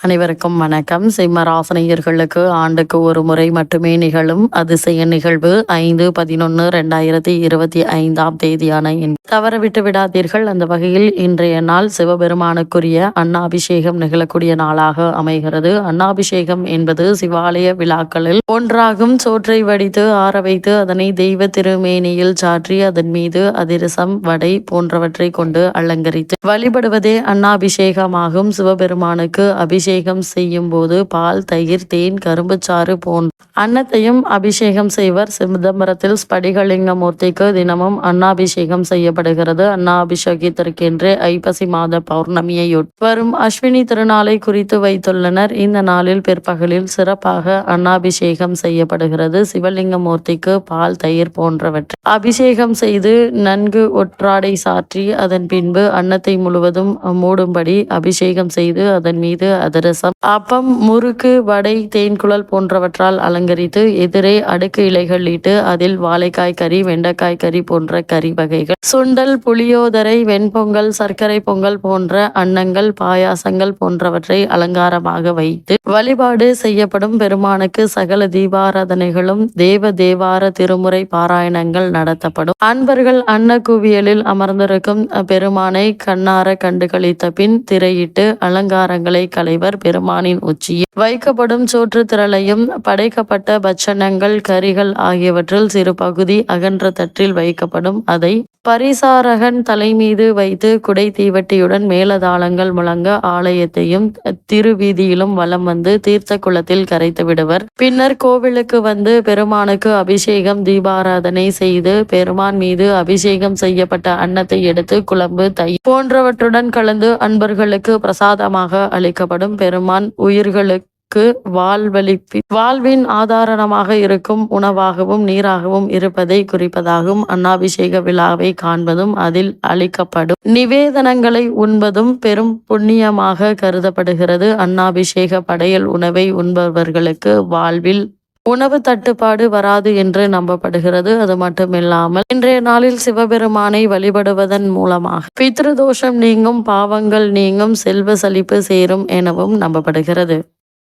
அனைவருக்கும் வணக்கம். சிம்மராசனியர்களுக்கு ஆண்டுக்கு ஒரு முறை மட்டுமே நிகழும் அதிசய நிகழ்வு ஐந்து பதினொன்று ரெண்டாயிரத்தி இருபத்தி ஐந்தாம் தேதியான தவறவிட்டு விடாதீர்கள். அந்த வகையில் இன்றைய நாள் சிவபெருமானுக்குரிய அன்னாபிஷேகம் நிகழக்கூடிய நாளாக அமைகிறது. அன்னாபிஷேகம் என்பது சிவாலய விழாக்களில் ஒன்றாகும். சோற்றை வடித்து ஆற வைத்து அதனை தெய்வ திருமேனியில் சாற்றி அதன் மீது அதிரசம் வடை போன்றவற்றை கொண்டு அலங்கரித்து வழிபடுவதே அன்னாபிஷேகமாகும். சிவபெருமானுக்கு அபிஷேகம் செய்யும் போது பால் தயிர் தேன் கரும்புச்சாறு போன்ற அன்னத்தையும் அபிஷேகம் செய்வர். சிதம்பரத்தில் ஸ்படிகலிங்க மூர்த்திக்கு தினமும் கொண்டாடப்படுகிறது. அண்ணா அன்னாபிஷேகத்திற்கென்று ஐப்பசி மாத பௌர்ணமியையொட்டி வரும் அஸ்வினி திருநாளை குறித்து வைத்துள்ளனர். இந்த நாளில் பிற்பகலில் சிறப்பாக அன்னாபிஷேகம் செய்யப்படுகிறது. சிவலிங்க மூர்த்திக்கு பால் தயிர் போன்றவற்றை அபிஷேகம் செய்து நன்கு ஒற்றாடை சாற்றி அதன் பின்பு அன்னத்தை முழுவதும் மூடும்படி அபிஷேகம் செய்து அதன் மீது அதிரசம் அப்பம் முறுக்கு வடை தேன்குழல் போன்றவற்றால் அலங்கரித்து எதிரே அடுக்கு இலைகள் இட்டு அதில் வாழைக்காய் கறி வெண்டைக்காய் கறி போன்ற கறி வகைகள் சுண்டல் புளியோதரை வெண்பொங்கல் சர்க்கரை பொங்கல் போன்ற அன்னங்கள் பாயாசங்கள் போன்றவற்றை அலங்காரமாக வைத்து வழிபாடு செய்யப்படும் பெருமானுக்கு சகல தீபாராதனைகளும் தேவ தேவார திருமுறை பாராயணங்கள் நடத்தப்படும். அன்பர்கள் அன்ன குவியலில் அமர்ந்திருக்கும் பெருமானை கண்ணார கண்டுகளித்த பின் திரையிட்டு அலங்காரங்களை கலைவர் பெருமானின் உச்சியில். வைக்கப்படும் சோற்று திரளையும் படைக்கப்பட்ட பட்சணங்கள் கறிகள் ஆகியவற்றில் சிறு பகுதி அகன்ற தட்டில் வைக்கப்படும். அதை பரிசு தலை மீது வைத்து குடை தீவட்டியுடன் மேலதாளங்கள் முழங்க ஆலயத்தையும் திருவீதியிலும் வலம் வந்து தீர்த்த குளத்தில் கரைத்து விடுவர். பின்னர் கோவிலுக்கு வந்து பெருமானுக்கு அபிஷேகம் தீபாராதனை செய்து பெருமான் மீது அபிஷேகம் செய்யப்பட்ட அன்னத்தை எடுத்து குழம்பு தை போன்றவற்றுடன் கலந்து அன்பர்களுக்கு பிரசாதமாக அளிக்கப்படும் பெருமான் உயிர்களுக்கு வாழ்வழிப்பி வாழ்வின் ஆதாரணமாக இருக்கும் உணவாகவும் நீராகவும் இருப்பதை குறிப்பதாகவும் அன்னாபிஷேக விழாவை காண்பதும் அதில் அளிக்கப்படும். நிவேதனங்களை உண்பதும் பெரும் புண்ணியமாக கருதப்படுகிறது. அன்னாபிஷேக படையல் உணவை உண்பவர்களுக்கு வாழ்வில் உணவு தட்டுப்பாடு வராது என்று நம்பப்படுகிறது. அது மட்டுமில்லாமல் இன்றைய நாளில் சிவபெருமானை வழிபடுவதன் மூலமாக பித்ருதோஷம் நீங்கும் பாவங்கள் நீங்கும் செல்வ சலிப்பு சேரும் எனவும் நம்பப்படுகிறது.